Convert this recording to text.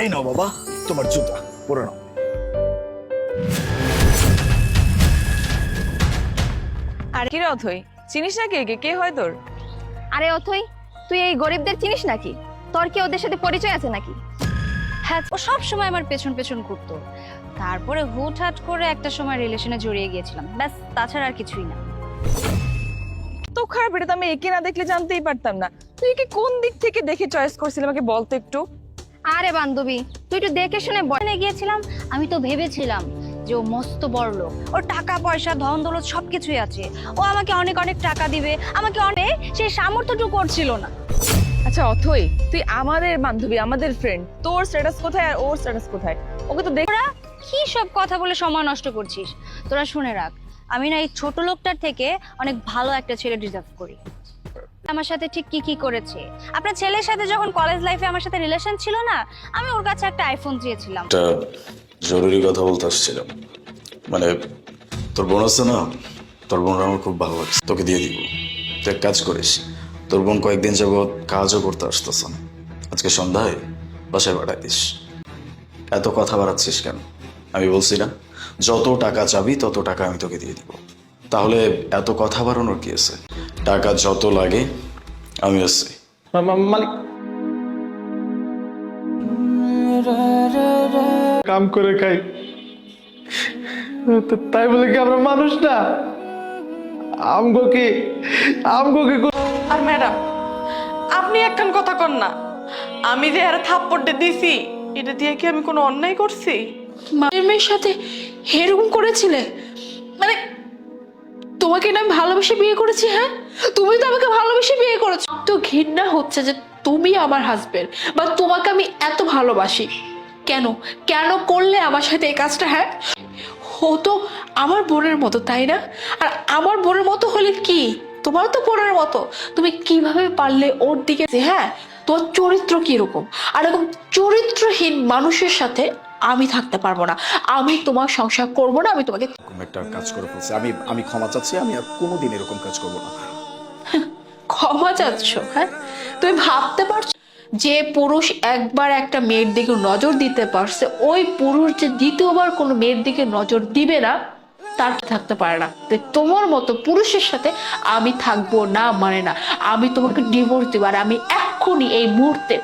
এই নাও বাবা তোমার জুতা পরে নাও। আর কি রে অথই চিনিস না কে কে কে হয় তোর? আরে অথই তুই এই গরিবদের চিনিস নাকি? তোর কি ওদের সাথে পরিচয় আছে নাকি? হ্যাঁ ও সব সময় আমার পেছন পেছন ঘুরতো। তারপরে হুটহাট করে একটা সময় রিলেশনে জড়িয়ে গিয়েছিলাম। ব্যাস তাছাড়া আর কিছুই না। তো খারাপ এটা তো আমি একে না দেখলে জানতেই পারতাম না। তুই কি কোন দিক থেকে দেখে চয়েস করছিলি আমাকে বলতো একটু? আরে বান্ধবী তুই একটু দেখে শুনে বনে গিয়েছিলাম আমি তো ভেবেছিলাম যে ও মস্ত বড় লোক। ওর টাকা পয়সা ধন দৌলত সবকিছুই আছে। ও আমাকে অনেক অনেক টাকা দিবে আমাকে অনেক সেই সামর্থ্যটুকু করছিল না। আচ্ছা অথই তুই আমাদের বান্ধবী আমাদের ফ্রেন্ড তোর স্ট্যাটাস কোথায় আর ওর স্ট্যাটাস কোথায়? ওকে তো দেখ কি সব কথা বলে সময় নষ্ট করছিস? তোরা শুনে রাখ আমি না এই ছোট লোকটার থেকে অনেক ভালো একটা ছেলে ডিজার্ভ করি। আমার সাথে ঠিক কি কি করেছে? আপনার ছেলের সাথে যখন কলেজ লাইফে আমার সাথে রিলেশন ছিল না, আমি ওর কাছে একটা আইফোন চেয়েছিলাম। একটা জরুরি কথা বলতে আসছিলাম। মানে তোর বোন আছে না? তোর বোন আমার খুব ভালো লাগছে। তোকে দিয়ে দিব। তুই এক কাজ করিস। তোর বোন কয়েকদিন যাবৎ কাজও করতে আসতেছে না। আজকে সন্ধ্যায় বাসায় পাঠাই দিস। এত কথা বাড়াচ্ছিস কেন? আমি বলছি না, যত টাকা চাবি, তত টাকা আমি তোকে দিয়ে দিব। তাহলে এত কথা বাড়ানোর কি আছে? টাকা যত লাগে আমি মা- মালিক। কাম করে খাই। তো তাই বলে কি আমরা মানুষ না? আমগো কি আমগো কি আর ম্যাডাম আপনি একখান কথা কন না। আমি যে আর থাপ্পড়টা দিছি এটা দিয়ে কি আমি কোনো অন্যায় করছি? মায়ের মেয়ের সাথে এরকম করেছিলে? মানে তোমাকে না আমি ভালোবেসে বিয়ে করেছি হ্যাঁ? তুমি তো আমাকে ভালোবেসে বিয়ে করেছ। তো ঘৃণা হচ্ছে যে তুমি আমার হাজবেন্ড বা তোমাকে আমি এত ভালোবাসি। কেন? কেন করলে আমার সাথে এই কাজটা হ্যাঁ? ও তো আমার বোনের মতো, তাই না? আর আমার বোনের মতো হলে কি? তোমার তো বোনের মতো। তুমি কীভাবে পারলে ওর দিকে হ্যাঁ? তোমার চরিত্র কীরকম? আর এরকম চরিত্রহীন মানুষের সাথে আমি থাকতে পারব না। আমি তোমার সংসার করব না আমি তোমাকে একটা কাজ করে ফেলছি। আমি আমি ক্ষমা চাচ্ছি আমি আর কোনোদিন এরকম কাজ করব না। ক্ষমা চাচ্ছ হ্যাঁ? তুমি ভাবতে পারছ? যে পুরুষ একবার একটা মেয়ের দিকে নজর দিতে পারছে ওই পুরুষ যে দ্বিতীয়বার কোনো মেয়ের দিকে নজর দিবে না তার থাকতে পারে না। তোমার মতো পুরুষের সাথে আমি থাকব না মানে না। আমি তোমাকে ডিভোর্স দেবো আর আমি এক্ষুনি এই মুহূর্তে